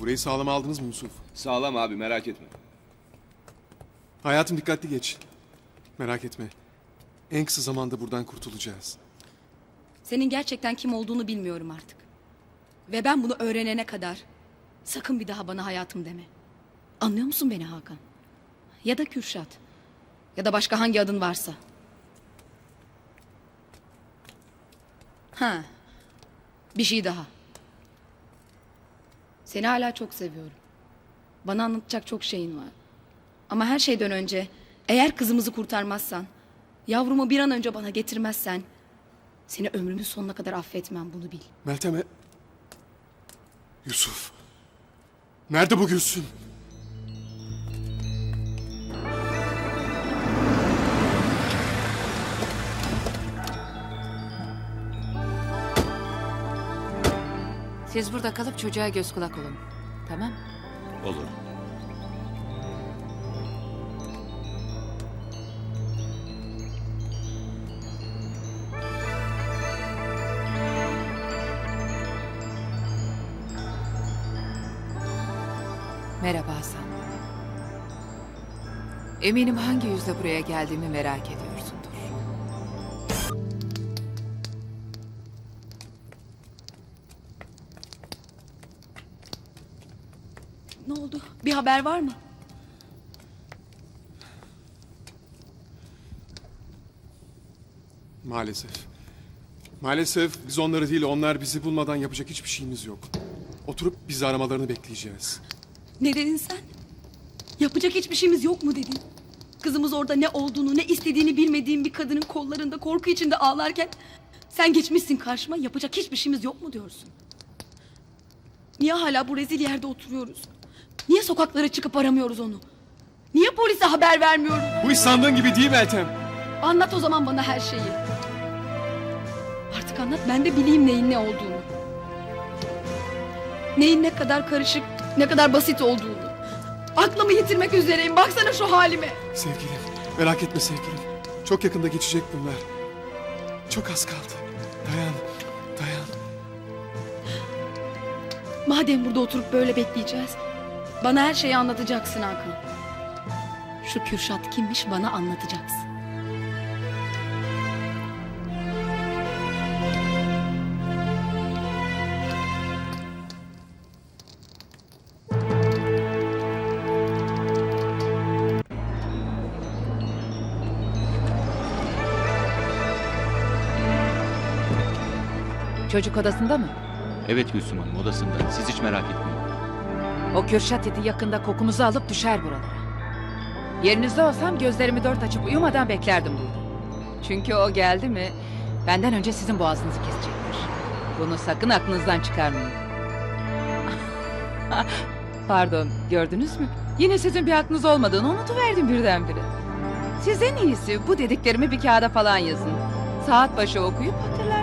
Burayı sağlam aldınız mı Yusuf? Sağlam abi merak etme. Hayatım dikkatli geç. Merak etme. En kısa zamanda buradan kurtulacağız. Senin gerçekten kim olduğunu bilmiyorum artık. Ve ben bunu öğrenene kadar sakın bir daha bana hayatım deme. Anlıyor musun beni Hakan? Ya da Kürşat. Ya da başka hangi adın varsa. Ha. Bir şey daha. Seni hala çok seviyorum. Bana anlatacak çok şeyin var. Ama her şeyden önce eğer kızımızı kurtarmazsan, yavrumu bir an önce bana getirmezsen seni ömrümün sonuna kadar affetmem bunu bil. Meltem'e... Yusuf. Nerede bu Gülsün? Siz burada kalıp çocuğa göz kulak olun. Tamam? Olur. Merhaba Hasan. Eminim hangi yüzle buraya geldiğimi merak ediyorsundur. Ne oldu? Bir haber var mı? Maalesef. Maalesef biz onları değil onlar bizi bulmadan yapacak hiçbir şeyimiz yok. Oturup bizi aramalarını bekleyeceğiz. Ne dedin sen? Yapacak hiçbir şeyimiz yok mu dedin? Kızımız orada ne olduğunu, ne istediğini bilmediğim bir kadının kollarında korku içinde ağlarken sen geçmişsin karşıma yapacak hiçbir şeyimiz yok mu diyorsun? Niye hala bu rezil yerde oturuyoruz? Niye sokaklara çıkıp aramıyoruz onu? Niye polise haber vermiyoruz? Bu iş sandığın gibi değil Meltem. Anlat o zaman bana her şeyi. Artık anlat ben de bileyim neyin ne olduğunu. Neyin ne kadar karışık, ne kadar basit olduğunu. Aklımı yitirmek üzereyim. Baksana şu halime. Sevgilim, merak etme sevgilim. Çok yakında geçecek bunlar. Çok az kaldı. Dayan, dayan. Madem burada oturup böyle bekleyeceğiz. Bana her şeyi anlatacaksın Hakan. Şu Kürşat kimmiş bana anlatacaksın. Çocuk odasında mı? Evet Gülsüm Hanım odasında. Siz hiç merak etmeyin. O Kürşat iti yakında kokumuzu alıp düşer buralara. Yerinizde olsam gözlerimi dört açıp uyumadan beklerdim burada. Çünkü o geldi mi benden önce sizin boğazınızı kesecektir. Bunu sakın aklınızdan çıkarmayın. Pardon gördünüz mü? Yine sizin bir aklınız olmadığını unutuverdim birdenbire. Siz en iyisi bu dediklerimi bir kağıda falan yazın. Saat başı okuyup hatırlarsınız.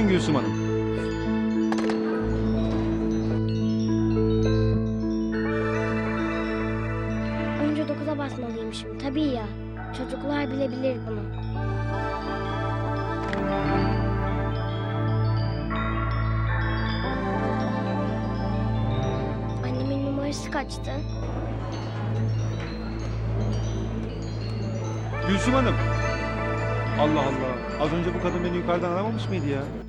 Buyurun Gülsüm Hanım. Önce 9'a basmalıymışım. Tabii ya. Çocuklar bile bilir bunu. Annemin numarası kaçtı? Gülsüm Hanım. Allah Allah. Az önce bu kadın beni yukarıdan aramamış mıydı ya?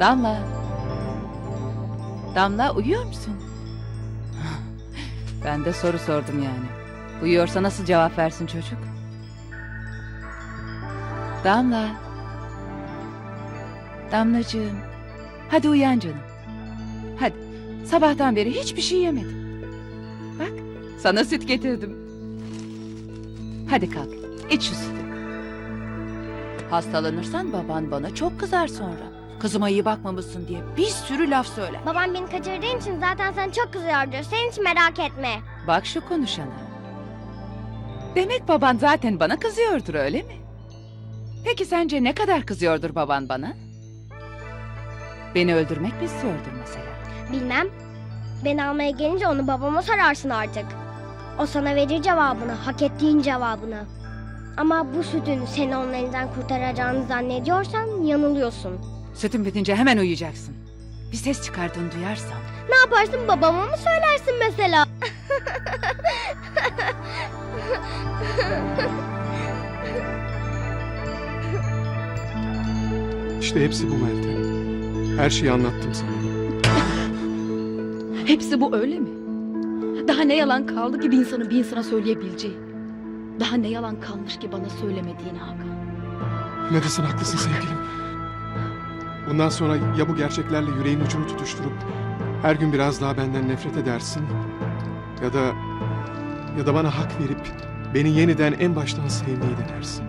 Damla. Damla uyuyor musun? Ben de soru sordum yani. Uyuyorsa nasıl cevap versin çocuk? Damla. Damlacığım. Hadi uyan canım. Hadi. Sabahtan beri hiçbir şey yemedim. Bak sana süt getirdim. Hadi kalk. iç şu sütü. Hastalanırsan baban bana çok kızar sonra. Kızıma iyi bakmamışsın diye bir sürü laf söyler. Babam beni kaçırdığın için zaten sen çok kızıyordur. Sen hiç merak etme. Bak şu konuşana. Demek baban zaten bana kızıyordur öyle mi? Peki sence ne kadar kızıyordur baban bana? Beni öldürmek mi istiyordur mesela? Bilmem. Beni almaya gelince onu babama sorarsın artık. O sana verir cevabını, hak ettiğin cevabını. Ama bu sütün seni onun elinden kurtaracağını zannediyorsan yanılıyorsun. Sütün bitince hemen uyuyacaksın. Bir ses çıkardığını duyarsam. Ne yaparsın babama mı söylersin mesela? İşte hepsi bu Meltem. Her şeyi anlattım sana. Hepsi bu öyle mi? Daha ne yalan kaldı ki bir insanın bir insana söyleyebileceği? Daha ne yalan kalmış ki bana söylemediğini Hakan? Ne desin haklısın sevgilim. Bundan sonra ya bu gerçeklerle yüreğin ucunu tutuşturup her gün biraz daha benden nefret edersin ya da ya da bana hak verip beni yeniden en baştan sevmeyi denersin.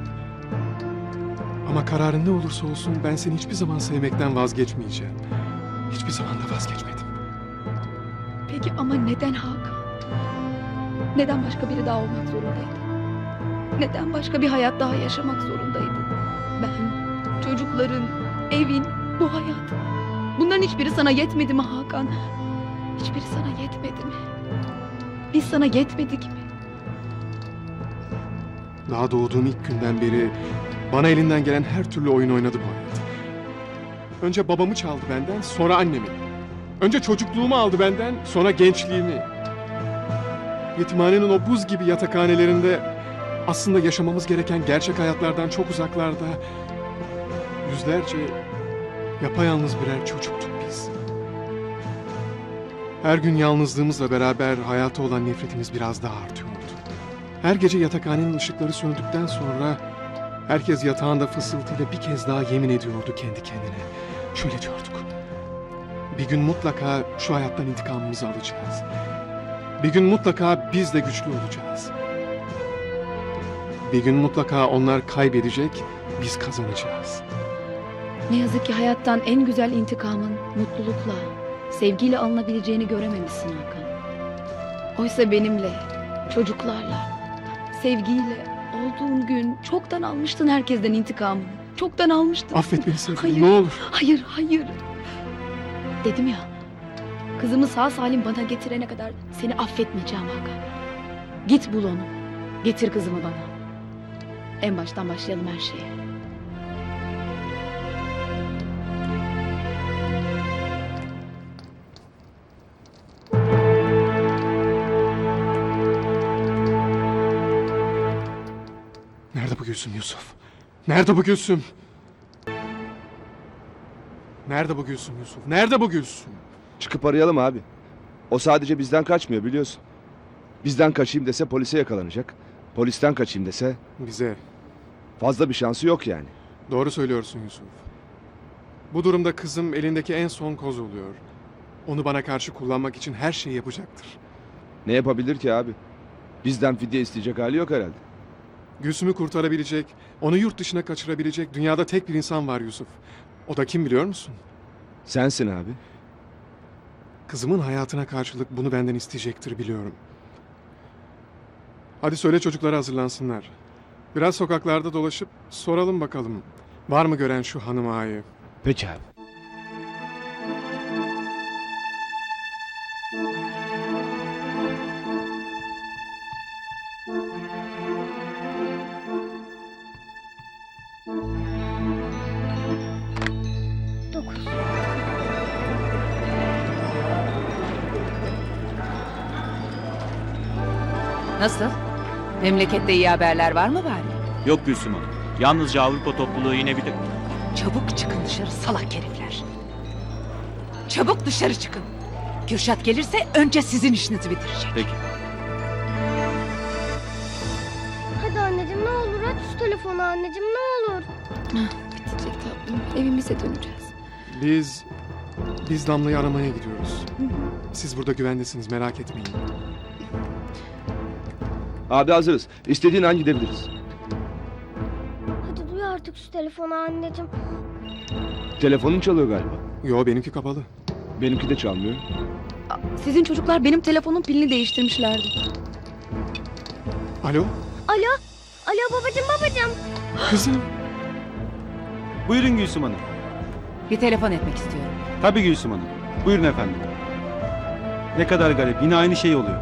Ama kararın ne olursa olsun ben seni hiçbir zaman sevmekten vazgeçmeyeceğim. Hiçbir zaman da vazgeçmedim. Peki ama neden Hakan? Neden başka biri daha olmak zorundaydı? Neden başka bir hayat daha yaşamak zorundaydı? Ben, çocukların, evin, bu hayat. Bunların hiçbiri sana yetmedi mi Hakan? Hiçbiri sana yetmedi mi? Biz sana yetmedik mi? Daha doğduğum ilk günden beri bana elinden gelen her türlü oyun oynadı bu hayat. Önce babamı çaldı benden, sonra annemi. Önce çocukluğumu aldı benden, sonra gençliğimi. Yetimhanenin o buz gibi yatakhanelerinde aslında yaşamamız gereken gerçek hayatlardan çok uzaklarda yüzlerce yapayalnız birer çocuktuk biz. Her gün yalnızlığımızla beraber hayata olan nefretimiz biraz daha artıyordu. Her gece yatakhanenin ışıkları söndükten sonra herkes yatağında fısıltıyla bir kez daha yemin ediyordu kendi kendine. Şöyle diyorduk. Bir gün mutlaka şu hayattan intikamımızı alacağız. Bir gün mutlaka biz de güçlü olacağız. Bir gün mutlaka onlar kaybedecek, biz kazanacağız. Ne yazık ki hayattan en güzel intikamın mutlulukla, sevgiyle alınabileceğini görememişsin Hakan. Oysa benimle, çocuklarla, sevgiyle olduğun gün çoktan almıştın herkesten intikamını. Çoktan almıştın. Affet beni sevgilim, Hayır. ne olur. Hayır, hayır. Dedim ya, kızımı sağ salim bana getirene kadar seni affetmeyeceğim Hakan. Git bul onu, getir kızımı bana. En baştan başlayalım her şeye. Gülsüm Yusuf? Nerede bu Gülsüm? Nerede bu Gülsüm Yusuf? Nerede bu Gülsüm? Çıkıp arayalım abi. O sadece bizden kaçmıyor biliyorsun. Bizden kaçayım dese polise yakalanacak. Polisten kaçayım dese Bize. fazla bir şansı yok yani. Doğru söylüyorsun Yusuf. Bu durumda kızım elindeki en son koz oluyor. Onu bana karşı kullanmak için her şeyi yapacaktır. Ne yapabilir ki abi? Bizden fidye isteyecek hali yok herhalde. Gülsüm'ü kurtarabilecek, onu yurt dışına kaçırabilecek dünyada tek bir insan var Yusuf. O da kim biliyor musun? Sensin abi. Kızımın hayatına karşılık bunu benden isteyecektir biliyorum. Hadi söyle çocuklara hazırlansınlar. Biraz sokaklarda dolaşıp soralım bakalım. Var mı gören şu hanım ağayı? Peki abi. Nasıl? Memlekette iyi haberler var mı bari? Yok Gülsüm Hanım. Yalnızca Avrupa topluluğu inebilir. Çabuk çıkın dışarı salak herifler. Çabuk dışarı çıkın. Kürşat gelirse önce sizin işinizi bitirecek. Peki. Hadi anneciğim ne olur aç şu telefonu anneciğim ne olur. Bitecek tatlım. Evimize döneceğiz. Biz... Biz Damla'yı aramaya gidiyoruz. Siz burada güvendesiniz merak etmeyin. Abi hazırız. İstediğin an gidebiliriz. Hadi duy artık şu telefonu anneciğim. Telefonun çalıyor galiba. Yo benimki kapalı. Benimki de çalmıyor. Sizin çocuklar benim telefonun pilini değiştirmişlerdi. Alo? Alo. Alo babacım babacım. Kızım. Buyurun Gülsüm Hanım. Bir telefon etmek istiyorum. Tabii Gülsüm Hanım. Buyurun efendim. Ne kadar garip. Yine aynı şey oluyor.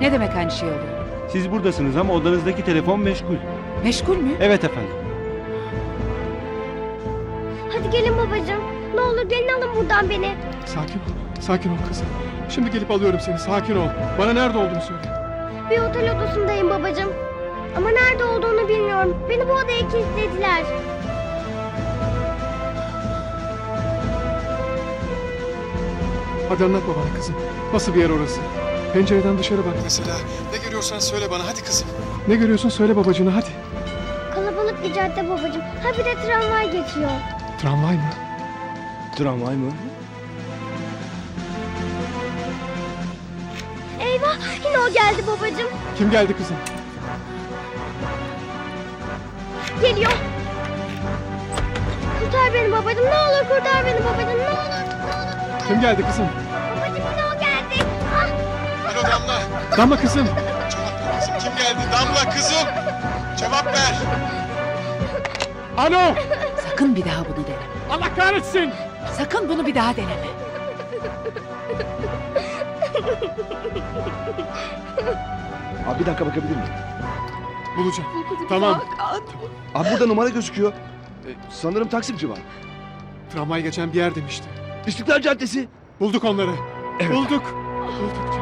Ne demek aynı şey oluyor? Siz buradasınız ama odanızdaki telefon meşgul. Meşgul mü? Evet efendim. Hadi gelin babacım. Ne olur gelin alın buradan beni. Sakin ol. Sakin ol kızım. Şimdi gelip alıyorum seni. Sakin ol. Bana nerede olduğunu söyle. Bir otel odasındayım babacım. Ama nerede olduğunu bilmiyorum. Beni bu odaya kilitlediler. Hadi anlat babana kızım. Nasıl bir yer orası? Pencereden dışarı bak mesela. Ne görüyorsan söyle bana hadi kızım. Ne görüyorsun söyle babacığına hadi. Kalabalık bir cadde babacım. Ha bir de tramvay geçiyor. Tramvay mı? Tramvay mı? Eyvah yine o geldi babacım. Kim geldi kızım? Geliyor. Kurtar beni babacım. Ne olur kurtar beni babacım. Ne olur. Ne olur. Kim geldi kızım? Damla. Kızım. Cevap ver kızım. Kim geldi? Damla kızım. Cevap ver. Alo. Sakın bir daha bunu deneme. Allah kahretsin. Sakın bunu bir daha deneme. Abi bir dakika bakabilir miyim? Bulacağım. Tamam. Abi burada numara gözüküyor. E, sanırım Taksimci var. Tramvay geçen bir yer demişti. İstiklal Caddesi. Bulduk onları. Evet. Bulduk. Bulduk canım.